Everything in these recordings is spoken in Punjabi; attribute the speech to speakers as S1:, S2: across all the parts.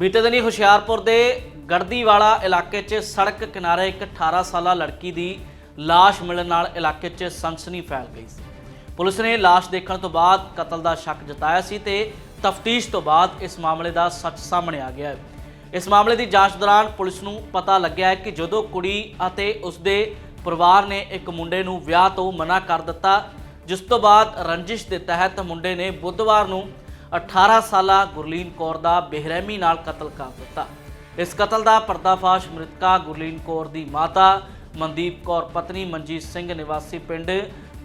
S1: ਬੀਤੇ ਦਿਨੀ ਹੁਸ਼ਿਆਰਪੁਰ ਦੇ ਗੜਦੀਵਾਲਾ ਇਲਾਕੇ 'ਚ ਸੜਕ ਕਿਨਾਰੇ ਇੱਕ 18 ਸਾਲਾ ਲੜਕੀ ਦੀ ਲਾਸ਼ ਮਿਲਣ ਨਾਲ ਇਲਾਕੇ 'ਚ ਸਨਸਨੀ ਫੈਲ ਗਈ ਸੀ। ਪੁਲਿਸ ਨੇ ਲਾਸ਼ ਦੇਖਣ ਤੋਂ ਬਾਅਦ ਕਤਲ ਦਾ ਸ਼ੱਕ ਜਤਾਇਆ ਸੀ ਤੇ ਤਫਤੀਸ਼ ਤੋਂ ਬਾਅਦ ਇਸ ਮਾਮਲੇ ਦਾ ਸੱਚ ਸਾਹਮਣੇ ਆ ਗਿਆ ਹੈ। ਇਸ ਮਾਮਲੇ ਦੀ ਜਾਂਚ ਦੌਰਾਨ ਪੁਲਿਸ ਨੂੰ ਪਤਾ ਲੱਗਿਆ ਹੈ ਕਿ ਜਦੋਂ ਕੁੜੀ ਅਤੇ ਉਸਦੇ ਪਰਿਵਾਰ ਨੇ ਇੱਕ ਮੁੰਡੇ ਨੂੰ ਵਿਆਹ ਤੋਂ ਮਨਾ ਕਰ ਦਿੱਤਾ, ਜਿਸ ਤੋਂ ਬਾਅਦ ਰੰਜਿਸ਼ ਦੇ ਤਹਿਤ ਮੁੰਡੇ ਨੇ ਬੁੱਧਵਾਰ ਨੂੰ 18 ਸਾਲਾ ਗੁਰਲੀਨ ਕੌਰ ਦਾ ਬੇਰਹਿਮੀ ਨਾਲ ਕਤਲ ਕਰ ਦਿੱਤਾ। ਇਸ ਕਤਲ ਦਾ ਪਰਦਾਫਾਸ਼ ਮ੍ਰਿਤਕਾ ਗੁਰਲੀਨ ਕੌਰ ਦੀ ਮਾਤਾ ਮਨਦੀਪ ਕੌਰ, ਪਤਨੀ ਮਨਜੀਤ ਸਿੰਘ ਨਿਵਾਸੀ ਪਿੰਡ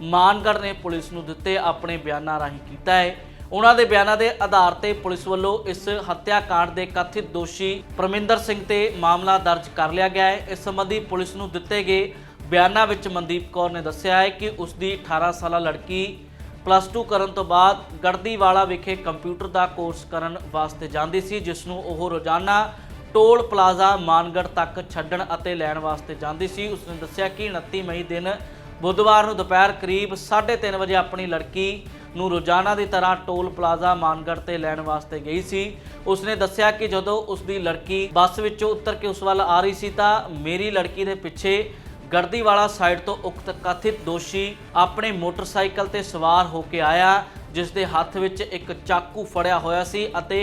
S1: ਮਾਨਗੜ੍ਹ ਨੇ ਪੁਲਿਸ ਨੂੰ ਦਿੱਤੇ ਆਪਣੇ ਬਿਆਨਾਂ ਰਾਹੀਂ ਕੀਤਾ ਹੈ। ਉਹਨਾਂ ਦੇ ਬਿਆਨਾਂ ਦੇ ਆਧਾਰ ਤੇ ਪੁਲਿਸ ਵੱਲੋਂ ਇਸ ਹੱਤਿਆਕਾਂਡ ਦੇ ਕਥਿਤ ਦੋਸ਼ੀ ਪਰਮਿੰਦਰ ਸਿੰਘ ਤੇ ਮਾਮਲਾ ਦਰਜ ਕਰ ਲਿਆ ਗਿਆ ਹੈ। ਇਸ ਸੰਬੰਧੀ ਪੁਲਿਸ ਨੂੰ ਦਿੱਤੇ ਗਏ ਬਿਆਨਾਂ ਵਿੱਚ ਮਨਦੀਪ ਕੌਰ ਨੇ ਦੱਸਿਆ ਹੈ ਕਿ ਉਸ ਦੀ 18 ਸਾਲਾ ਲੜਕੀ ਪਲੱਸ 2 ਕਰਨ ਤੋਂ ਬਾਅਦ ਗੜਦੀਵਾਲਾ ਵਿਖੇ ਕੰਪਿਊਟਰ ਦਾ ਕੋਰਸ ਕਰਨ ਵਾਸਤੇ ਜਾਂਦੀ ਸੀ, ਜਿਸ ਨੂੰ ਉਹ ਰੋਜ਼ਾਨਾ ਟੋਲ ਪਲਾਜ਼ਾ ਮਾਨਗੜ੍ਹ ਤੱਕ ਛੱਡਣ ਅਤੇ ਲੈਣ ਵਾਸਤੇ ਜਾਂਦੀ ਸੀ। ਉਸਨੇ ਦੱਸਿਆ ਕਿ 29 ਮਈ ਦਿਨ ਬੁੱਧਵਾਰ ਨੂੰ ਦੁਪਹਿਰ ਕਰੀਬ 3:30 ਵਜੇ ਆਪਣੀ ਲੜਕੀ ਨੂੰ ਰੋਜ਼ਾਨਾ ਦੀ ਤਰ੍ਹਾਂ ਟੋਲ ਪਲਾਜ਼ਾ ਮਾਨਗੜ੍ਹ ਤੇ ਲੈਣ ਵਾਸਤੇ ਗਈ ਸੀ। ਉਸਨੇ ਦੱਸਿਆ ਕਿ ਜਦੋਂ ਉਸ ਦੀ ਲੜਕੀ ਬੱਸ ਵਿੱਚੋਂ ਉਤਰ ਕੇ ਉਸ ਵੱਲ ਆ ਰਹੀ ਸੀ ਤਾਂ ਮੇਰੀ ਲੜਕੀ ਦੇ ਪਿੱਛੇ ਗੜਦੀਵਾਲਾ ਸਾਈਡ ਤੋਂ ਉਕਤ ਕਥਿਤ ਦੋਸ਼ੀ ਆਪਣੇ ਮੋਟਰਸਾਈਕਲ ਤੇ ਸਵਾਰ ਹੋ ਕੇ ਆਇਆ ਜਿਸ ਦੇ ਹੱਥ ਵਿੱਚ ਇੱਕ ਚਾਕੂ ਫੜਿਆ ਹੋਇਆ ਸੀ ਅਤੇ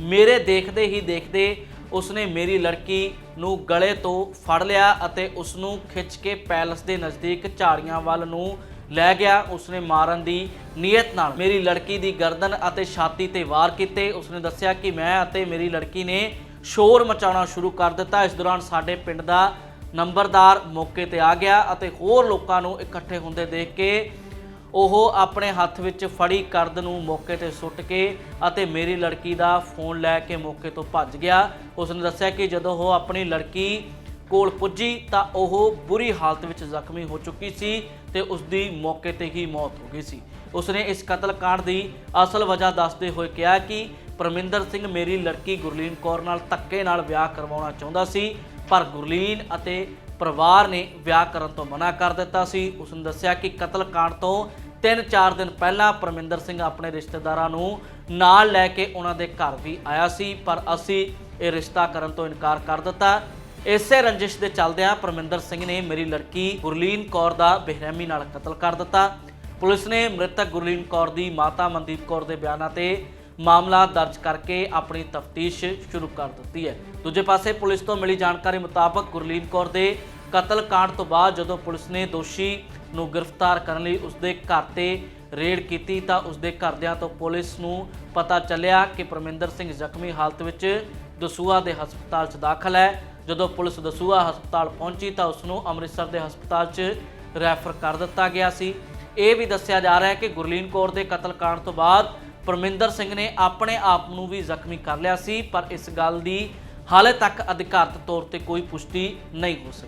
S1: ਮੇਰੇ ਦੇਖਦੇ ਹੀ ਦੇਖਦੇ ਉਸਨੇ ਮੇਰੀ ਲੜਕੀ ਨੂੰ ਗਲੇ ਤੋਂ ਫੜ ਲਿਆ ਅਤੇ ਉਸ ਨੂੰ ਖਿੱਚ ਕੇ ਪੈਲਸ ਦੇ ਨਜ਼ਦੀਕ ਝਾੜੀਆਂ ਵੱਲ ਨੂੰ ਲੈ ਗਿਆ। ਉਸਨੇ ਮਾਰਨ ਦੀ ਨੀਅਤ ਨਾਲ ਮੇਰੀ ਲੜਕੀ ਦੀ ਗਰਦਨ ਅਤੇ ਛਾਤੀ ਤੇ ਵਾਰ ਕੀਤੇ। ਉਸਨੇ ਦੱਸਿਆ ਕਿ ਮੈਂ ਅਤੇ ਮੇਰੀ ਲੜਕੀ ਨੇ ਸ਼ੋਰ ਮਚਾਉਣਾ ਸ਼ੁਰੂ ਕਰ ਦਿੱਤਾ। ਇਸ ਦੌਰਾਨ ਸਾਡੇ ਪਿੰਡ ਦਾ ਨੰਬਰਦਾਰ ਮੌਕੇ ਤੇ ਆ ਗਿਆ ਅਤੇ ਹੋਰ ਲੋਕਾਂ ਨੂੰ ਇਕੱਠੇ ਹੁੰਦੇ ਦੇਖ ਕੇ ਉਹ ਆਪਣੇ ਹੱਥ ਵਿੱਚ ਫੜੀ ਕਰਦ ਨੂੰ ਮੌਕੇ ਤੇ ਸੁੱਟ ਕੇ ਅਤੇ ਮੇਰੀ ਲੜਕੀ ਦਾ ਫੋਨ ਲੈ ਕੇ ਮੌਕੇ ਤੋਂ ਭੱਜ ਗਿਆ। ਉਸਨੇ ਦੱਸਿਆ ਕਿ ਜਦੋਂ ਉਹ ਆਪਣੀ ਲੜਕੀ ਕੋਲ ਪੁੱਜੀ ਤਾਂ ਉਹ ਬੁਰੀ ਹਾਲਤ ਵਿੱਚ ਜ਼ਖਮੀ ਹੋ ਚੁੱਕੀ ਸੀ ਤੇ ਉਸ ਦੀ ਮੌਕੇ ਤੇ ਹੀ ਮੌਤ ਹੋ ਗਈ ਸੀ। ਉਸਨੇ ਇਸ ਕਤਲकांड ਦੀ ਅਸਲ ਵਜ੍ਹਾ ਦੱਸਦੇ ਹੋਏ ਕਿਹਾ ਕਿ ਪਰਮਿੰਦਰ ਸਿੰਘ ਮੇਰੀ ਲੜਕੀ ਗੁਰਲੀਨ ਕੌਰ ਨਾਲ ਧੱਕੇ ਨਾਲ ਵਿਆਹ ਕਰਵਾਉਣਾ ਚਾਹੁੰਦਾ ਸੀ ਪਰ ਗੁਰਲੀਨ ਅਤੇ ਪਰਿਵਾਰ ਨੇ ਵਿਆਹ ਕਰਨ ਤੋਂ ਮਨਾ ਕਰ ਦਿੱਤਾ ਸੀ। ਉਸਨੇ ਦੱਸਿਆ ਕਿ ਕਤਲकांड ਤੋਂ 3-4 ਦਿਨ ਪਹਿਲਾਂ ਪਰਮਿੰਦਰ ਸਿੰਘ ਆਪਣੇ ਰਿਸ਼ਤੇਦਾਰਾਂ ਨੂੰ ਨਾਲ ਲੈ ਕੇ ਉਹਨਾਂ ਦੇ ਘਰ ਵੀ ਆਇਆ ਸੀ, ਪਰ ਅਸੀਂ ਇਹ ਰਿਸ਼ਤਾ ਕਰਨ ਤੋਂ ਇਨਕਾਰ ਕਰ ਦਿੱਤਾ। ਇਸੇ ਰੰਜਿਸ਼ ਦੇ ਚੱਲਦਿਆਂ ਪਰਮਿੰਦਰ ਸਿੰਘ ਨੇ ਮੇਰੀ ਲੜਕੀ ਗੁਰਲੀਨ ਕੌਰ ਦਾ ਬੇਰਹਿਮੀ ਨਾਲ ਕਤਲ ਕਰ ਦਿੱਤਾ। ਪੁਲਿਸ ਨੇ ਮ੍ਰਿਤਕ ਗੁਰਲੀਨ ਕੌਰ ਦੀ ਮਾਤਾ ਮਨਦੀਪ ਕੌਰ ਦੇ ਬਿਆਨਾਂ ਤੇ ਮਾਮਲਾ ਦਰਜ ਕਰਕੇ ਆਪਣੀ ਤਫਤੀਸ਼ ਸ਼ੁਰੂ ਕਰ ਦਿੱਤੀ ਹੈ। ਦੂਜੇ ਪਾਸੇ ਪੁਲਿਸ ਤੋਂ ਮਿਲੀ ਜਾਣਕਾਰੀ ਮੁਤਾਬਕ ਗੁਰਲੀਨ ਕੌਰ ਦੇ ਕਤਲ ਕਾਂਡ ਤੋਂ ਬਾਅਦ ਜਦੋਂ ਪੁਲਿਸ ਨੇ ਦੋਸ਼ੀ ਨੂੰ ਗ੍ਰਿਫਤਾਰ ਕਰਨ ਲਈ ਉਸਦੇ ਘਰ ਤੇ ਰੇਡ ਕੀਤੀ ਤਾਂ ਉਸਦੇ ਘਰਦਿਆਂ ਤੋਂ ਪੁਲਿਸ ਨੂੰ ਪਤਾ ਚੱਲਿਆ ਕਿ ਪਰਮਿੰਦਰ ਸਿੰਘ ਜ਼ਖਮੀ ਹਾਲਤ ਵਿੱਚ ਦਸੂਆ ਦੇ ਹਸਪਤਾਲ 'ਚ ਦਾਖਲ ਹੈ। ਜਦੋਂ ਪੁਲਿਸ ਦਸੂਆ ਹਸਪਤਾਲ ਪਹੁੰਚੀ ਤਾਂ ਉਸ ਨੂੰ ਅੰਮ੍ਰਿਤਸਰ ਦੇ ਹਸਪਤਾਲ 'ਚ ਰੈਫਰ ਕਰ ਦਿੱਤਾ ਗਿਆ ਸੀ। ਇਹ ਵੀ ਦੱਸਿਆ ਜਾ ਰਿਹਾ ਹੈ ਕਿ ਗੁਰਲੀਨ ਕੌਰ ਦੇ ਕਤਲ ਕਾਂਡ ਤੋਂ ਬਾਅਦ ਪਰਮਿੰਦਰ ਸਿੰਘ ਨੇ ਆਪਣੇ ਆਪ ਨੂੰ ਵੀ ਜ਼ਖਮੀ ਕਰ ਲਿਆ ਸੀ, ਪਰ ਇਸ ਗੱਲ ਦੀ ਹਾਲੇ ਤੱਕ ਅਧਿਕਾਰਤ ਤੌਰ ਤੇ ਕੋਈ ਪੁਸ਼ਟੀ ਨਹੀਂ ਹੋ ਸਕੀ।